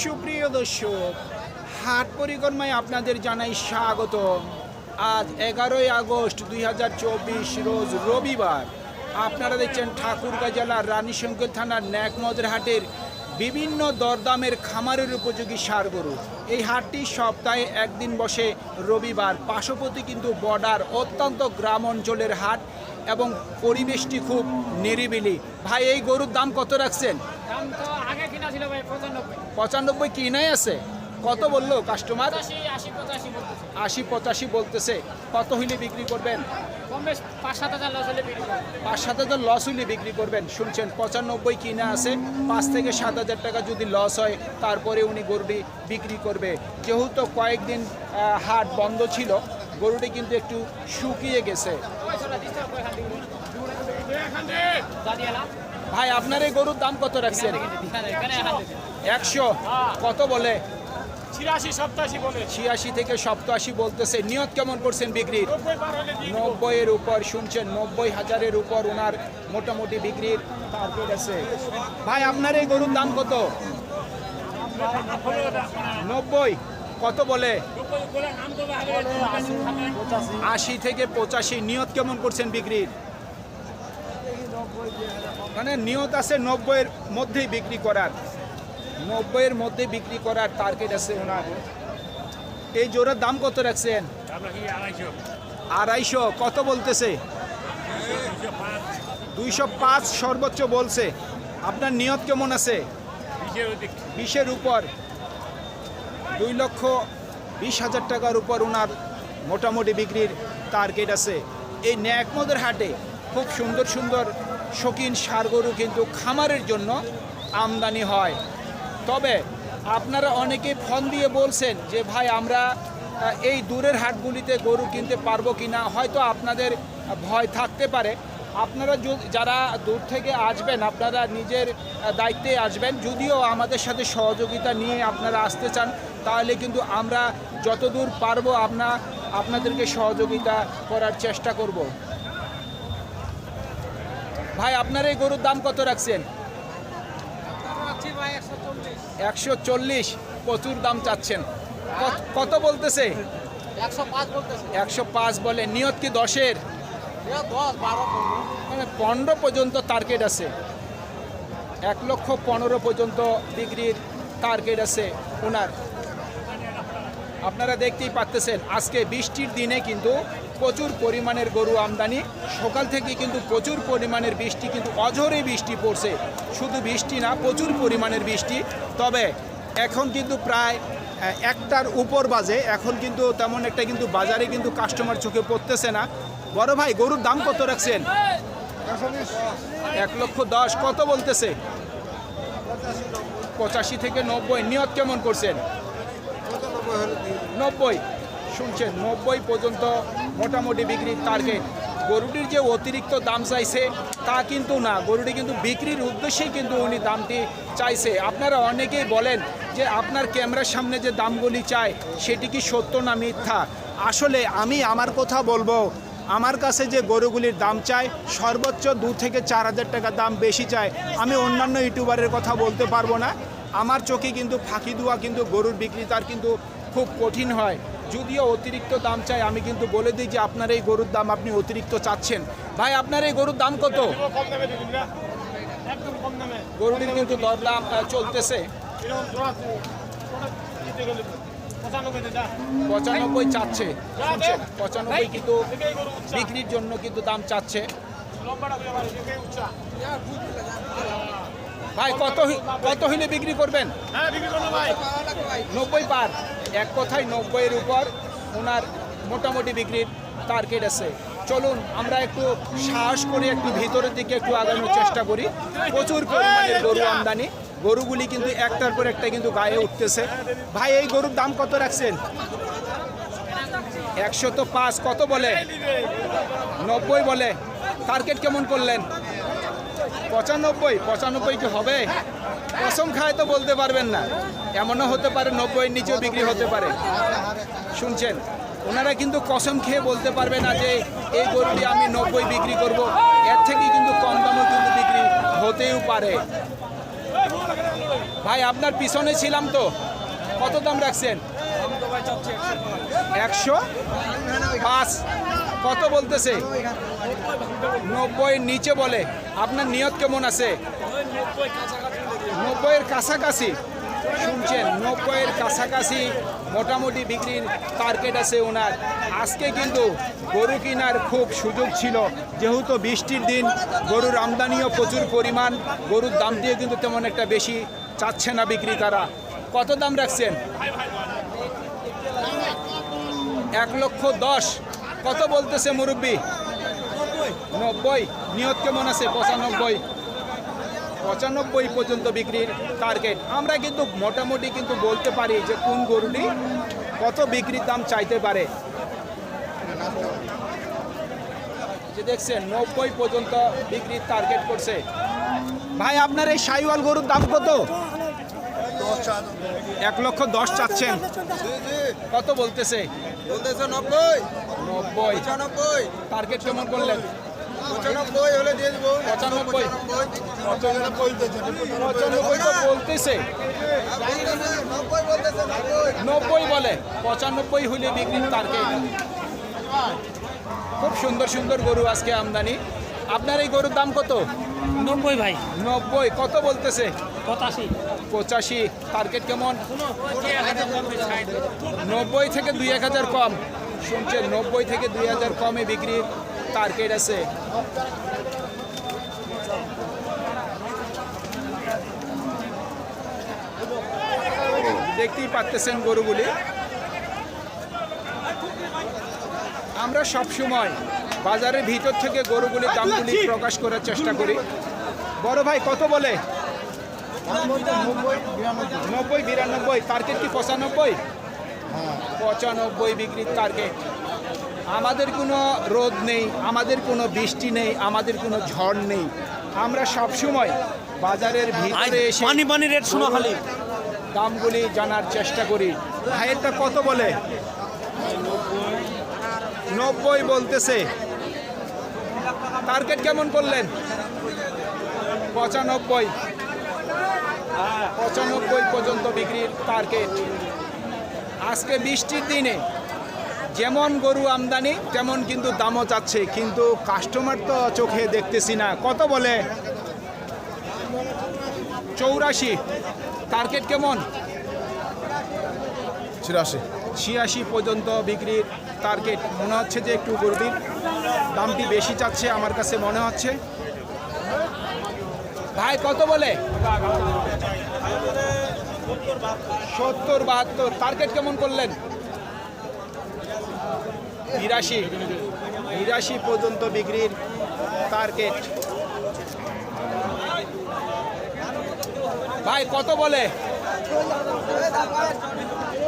সুপ্রিয় দর্শক, হাট পরিক্রমায় আপনাদের জানাই স্বাগত আজ এগারোই আগস্ট দুই হাজার চব্বিশ রোজ রবিবার। আপনারা দেখছেন ঠাকুরগাঁ জেলার রানীশঙ্কর থানার ন্যাকমজের হাটের বিভিন্ন দরদামের খামারের উপযোগী সার গরু। এই হাটটি সপ্তাহে একদিন বসে রবিবার। পার্শ্ববর্তী কিন্তু বর্ডার অত্যন্ত গ্রাম অঞ্চলের হাট এবং পরিবেশটি খুব নিরিবিলি। ভাই, এই গরুর দাম কত রাখছেন? দাম তো পঁচানব্বই পঁচানব্বই। কিনাই আছে? কত বলল কাস্টমার আশি পঁচাশি বলতেছে। কত হইলে বিক্রি করবেন? পাঁচ সাত হাজার লস হইলে বিক্রি করবেন। শুনছেন পঁচানব্বই কিনা আছে? পাঁচ থেকে সাত হাজার টাকা যদি লস হয় তারপরে উনি গরুটি বিক্রি করবে। যেহেতু কয়েকদিন হাট বন্ধ ছিল গরুটি কিন্তু একটু শুকিয়ে গেছে। ভাই আপনার এই গরুর দাম কত রাখছেন। একশো। কত বলে? ছিয়াশি থেকে সপ্তাশি বলতেছে। নিয়ত কেমন করছেন বিক্রির। নব্বইয়ের উপর শুনছেন নব্বই হাজারের উপর ওনার মোটামুটি বিক্রির টার্গেট আছে। ভাই আপনার এই গরুর দাম কত? নব্বই। কত বলে। আশি থেকে পঁচাশি। নিয়ত কেমন করছেন বিক্রির? মানে নিয়ত আছে নব্বইয়ের মধ্যেই বিক্রি করার। নব্বইয়ের মধ্যে বিক্রি করার টার্গেট আছে ওনার। এই জোড়ার দাম কত রাখছেন? আড়াইশো? আড়াইশো কত বলতেছে? দুইশো পাঁচ সর্বোচ্চ বলছে। আপনার নিয়ত কেমন আছে? বিশের উপর। দুই লক্ষ বিশ হাজার টাকার উপর ওনার মোটামুটি বিক্রির টার্গেট আছে। এই ন্যাকমদের হাটে খুব সুন্দর সুন্দর শৌখিন সার গরু কিন্তু খামারের জন্য আমদানি হয়। তবে আপনারা অনেকে ফোন দিয়ে বলছেন যে, ভাই, আমরা এই দূরের হাটগুলিতে গরু কিনতে পারব কি না হয়তো আপনাদের ভয় থাকতে পারে। আপনারা যারা দূর থেকে আসবেন, আপনারা নিজের দায়িত্বে আসবেন। যদিও আমাদের সাথে সহযোগিতা নিয়ে আপনারা আসতে চান, তাহলে কিন্তু আমরা যতদূর পারব, আপনা, আপনাদেরকে সহযোগিতা করার চেষ্টা করব। ভাই আপনার এই গরুর দাম কত রাখছেন? একশো চল্লিশ। প্রচুর দাম চাচ্ছেন। কত- কত বলতেছে? একশো পাঁচ বলে। নিয়ত কি দশের? মানে পনেরো পর্যন্ত টার্গেট আছে। এক লক্ষ পনেরো পর্যন্ত ডিগ্রির টার্গেট আছে ওনার। আপনারা দেখতেই পারতেছেন আজকে বৃষ্টির দিনে কিন্তু প্রচুর পরিমাণের গরু আমদানি। সকাল থেকে কিন্তু প্রচুর পরিমাণের বৃষ্টি, কিন্তু অঝরে বৃষ্টি পড়ছে। শুধু বৃষ্টি না, প্রচুর পরিমাণের বৃষ্টি। তবে এখন কিন্তু প্রায় একটার উপর বাজে। এখন কিন্তু তেমন একটা কিন্তু বাজারে কিন্তু কাস্টমার চোখে পড়তেছে না। বড় ভাই, গরুর দাম কত রাখছেন? এক লক্ষ দশ, কত বলতেছে? পঁচাশি থেকে নব্বই, নিয়ত কেমন করছেন? নব্বই। শুনছেন, নব্বই পর্যন্ত মোটামুটি বিক্রির টার্গেট গরুটির যে অতিরিক্ত দাম চাইছে, তা কিন্তু না। গরুটি কিন্তু বিক্রির উদ্দেশ্যেই কিন্তু উনি দামটি চাইছে। আপনারা অনেকেই বলেন যে আপনার ক্যামেরার সামনে যে দামগুলি চায় সেটি কি সত্য না মিথ্যা? আসলে আমি আমার কথা বলব, আমার কাছে যে গরুগুলির দাম চাই, সর্বোচ্চ দু থেকে চার হাজার টাকা দাম বেশি চায় আমি অন্যান্য ইউটিউবারের কথা বলতে পারব না। আমার চোখে কিন্তু ফাঁকি দেওয়া কিন্তু গরুর বিক্রি তার কিন্তু খুব কঠিন হয়। যদিও অতিরিক্ত দাম চাই, আমি কিন্তু বলে দিই যে আপনার এই গরুর দাম আপনি অতিরিক্ত চাচ্ছেন। ভাই, আপনার এই গরুর দাম কত? গরুটির কিন্তু দরদাম চলতেছে। পঁচানব্বই চাচ্ছে পঁচানব্বই কিন্তু বিক্রির জন্য কিন্তু দাম চাচ্ছে। ভাই, কত কত হইলে বিক্রি করবেন? নব্বই পার। এক কথায় নব্বইয়ের উপর ওনার মোটামুটি বিক্রির টার্গেট আছে। চলুন, আমরা একটু সাহস করে একটু ভিতরের দিকে একটু আগানোর চেষ্টা করি। প্রচুর পরিমাণে গরু আমদানি। গরুগুলি কিন্তু একটার পর একটা কিন্তু গায়ে উঠতেছে। ভাই, এই গরুর দাম কত রাখছেন? একশো তো পাঁচ, কত বলে? নব্বই বলে। টার্গেট কেমন করলেন? পঁচানব্বই? পঁচানব্বই কি হবে? কসম খায় তো বলতে পারবেন না। এমনও হতে পারে নব্বইয়ের নিচেও বিক্রি হতে পারে। শুনছেন? ওনারা কিন্তু কসম খেয়ে বলতে পারবে না যে এই গরুটি আমি নব্বই বিক্রি করব। এর থেকে কিন্তু কম দামও কিন্তু বিক্রি হতেও পারে। ভাই, আপনার পিছনে ছিলাম তো। কত দাম রাখছেন? একশো? পাঁচ। কত বলতেছে? নব্বই নিচে বলে। আপনার নিয়ত কেমন আছে? নব্বইয়ের কাছাকাছি। শুনছেন, নব্বইয়ের কাছাকাছি মোটামুটি বিক্রির টার্গেট আছে ওনার। আজকে কিন্তু গরু কেনার খুব সুযোগ ছিল। যেহেতু বৃষ্টির দিন, গরুর আমদানিও প্রচুর পরিমাণ, গরুর দাম দিয়ে কিন্তু তেমন একটা বেশি চাচ্ছে না বিক্রি তারা কত দাম রাখছেন? এক লক্ষ দশ। কত বলতেছে মুরব্বী? নব্বই। নিয়ত কেমন আছে? পঁচানব্বই। পঁচানব্বই পর্যন্ত বিক্রির টার্গেট আমরা কিন্তু মোটামুটি কিন্তু বলতে পারি যে কোন গরুটি কত বিক্রির দাম চাইতে পারে। যে দেখছেন নব্বই পর্যন্ত বিক্রির টার্গেট করছে। ভাই আপনার এই সাইওয়াল গরুর দাম কত? এক লক্ষ দশ চাচ্ছেন। কত বলতেছে? বলতেছে নব্বই। নব্বই। টার্গেট কেমন করলেন? পঁচানব্বই হলে দিয়ে দেবো পঁচানব্বই। পঁচানব্বই। তো বলতেছে। নব্বই বলে পঁচানব্বই হলে বিক্রির টার্গেট খুব সুন্দর সুন্দর গরু আজকে আমদানি। আপনার এই গরুর দাম কত? নব্বই ভাই। নব্বই কত বলতেছে? পঁচাশি। পঁচাশি টার্গেট কেমন? নব্বই থেকে দুই এক হাজার কম। শুনছেন নব্বই থেকে দুই হাজার কমে বিক্রির টার্গেট আছে। দেখতেই পাচ্তেছেন গরুগুলি। আমরা সব সময় বাজারের ভিতর থেকে গরুগুলির দামগুলি প্রকাশ করার চেষ্টা করি। বড় ভাই কত বলে? নব্বই বিরানব্বই। টার্গেট কি পঁচানব্বই? পঁচানব্বই বিক্রির টার্গেট আমাদের কোনো রোদ নেই আমাদের কোনো বৃষ্টি নেই আমাদের কোনো ঝড় নেই। আমরা সব সময় বাজারের ভিতরে এসে পানি পানি রেট শোনো খালি। দামগুলি জানার চেষ্টা করি। ভাইয়েরটা কত বলে? নব্বই বলতেছে। টার্গেট কেমন করলেন? পঁচানব্বই। পঁচানব্বই পর্যন্ত বিক্রির টার্গেট। আজকে বৃষ্টির দিনে যেমন গরু আমদানি তেমন কিন্তু দামও চাচ্ছে কিন্তু কাস্টমার তো চোখে দেখতেছি না। কত বলে? চৌরাশি। টার্গেট কেমন? ছিয়াশি। ছিয়াশি পর্যন্ত বিক্রির টার্গেট মনে হচ্ছে যে একটু গরুটির দামটি বেশি চাচ্ছে আমার কাছে মনে হচ্ছে। ভাই কত বলে? সত্তর বাহাত্তর। টার্গেট কেমন করলেন? বিরাশি বিরাশি পর্যন্ত বিক্রির টার্গেট ভাই কত বলে?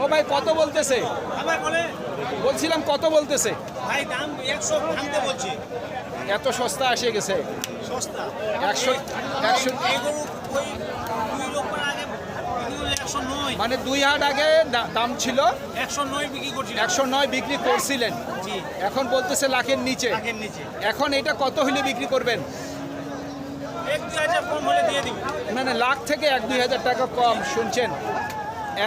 ও ভাই কত বলতেছে? বলছিলাম কত বলতেছে? ভাই দাম একশো বলছি। এত সস্তা এসে গেছে। সস্তা। একশো একশো এই গরু ওই দুই লোক আগে বিক্রি করলে একশো নয় মানে দুই হাট আগে দাম ছিল। একশো নয় বিক্রি করছি একশো নয় বিক্রি করছিলেন। জি। এখন বলতেছে লাখের নিচে। নিচে। এখন এটা কত হলে বিক্রি করবেন? না না লাখ থেকে এক দুই হাজার টাকা কম শুনছেন?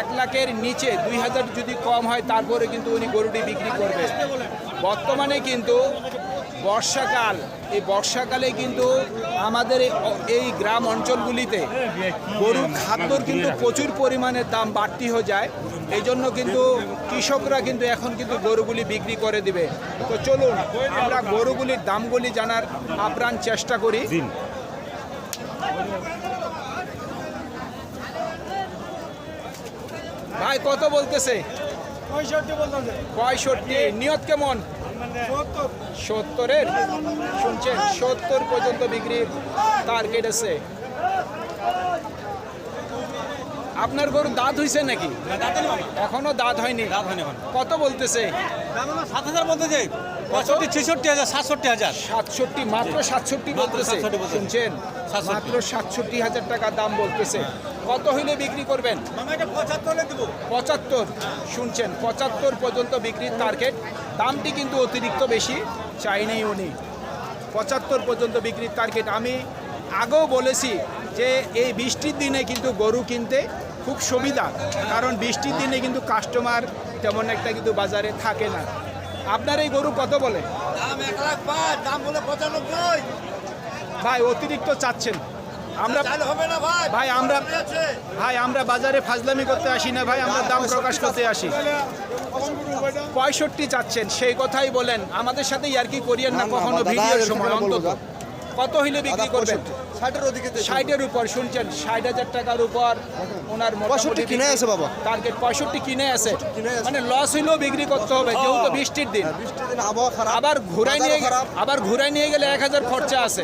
এক লাখের নিচে দুই হাজার যদি কম হয় তারপরে কিন্তু উনি গরুটি বিক্রি করবে। বর্তমানে কিন্তু বর্ষাকাল এই বর্ষাকালে কিন্তু আমাদের এই- এই গ্রাম অঞ্চলগুলিতে গরুর খাদ্যর কিন্তু প্রচুর পরিমাণে দাম বাড়তি হয়ে যায়। এই জন্য কিন্তু কৃষকরা কিন্তু এখন কিন্তু গরুগুলি বিক্রি করে দিবে। তো চলুন আমরা গরুগুলির দামগুলি জানার আপ্রাণ চেষ্টা করি। ভাই কত বলতেছে। পঁয়ষট্টি। নিয়ত কেমন? সত্তরের শুনছেন সত্তর পর্যন্ত বিক্রির টার্গেট আছে। আপনার গরু দাঁত হইছে নাকি? এখনও দাঁত হয়নি? কত বলতেছে? সাত হাজার পঁয়ষট্টি ছেষট্টি হাজার সাতষট্টি হাজার। সাতষট্টি মাত্র সাতষট্টি বলতেছে। শুনছেন? 67 মাত্র সাতষট্টি হাজার টাকা দাম বলতেছে। কত হইলে বিক্রি করবেন? পঁচাত্তর শুনছেন পঁচাত্তর পর্যন্ত বিক্রির টার্গেট দামটি কিন্তু অতিরিক্ত বেশি চাইনি উনি। পঁচাত্তর পর্যন্ত বিক্রির টার্গেট আমি আগেও বলেছি যে এই বৃষ্টির দিনে কিন্তু গরু কিনতে খুব সুবিধা কারণ বৃষ্টির দিনে কিন্তু কাস্টমার তেমন একটা কিন্তু বাজারে থাকে না। আপনার এই গরু কত বলে? দাম এক লাখ দাম বলে পঁচানব্বই। ভাই অতিরিক্ত চাচ্ছেন। আমরা চাল হবে না ভাই ভাই, আমরা- ভাই আমরা বাজারে ফাজলামি করতে আসি না ভাই আমরা দাম প্রকাশ করতে আসি। পঁয়ষট্টি চাচ্ছেন সেই কথাই বলেন। আমাদের সাথে ইয়ার কি করিয়েন না কখনো ভিডিওর সময় অন্তত। কত হইলে বিক্রি করবেন? ষাটের ওদিকে ষাটের উপর শুনছেন? ষাট হাজার টাকার উপর ওনার পঁয়ষট্টি কিনে আছে বাবা। টার্গেট পঁয়ষট্টি কিনে আছে। মানে লস হইলেও বিক্রি করতে হবে যেহেতু বৃষ্টির দিন। বৃষ্টির দিন আবার ঘুরাই নিয়ে আবার ঘুরাই নিয়ে গেলে এক হাজার খরচা আছে।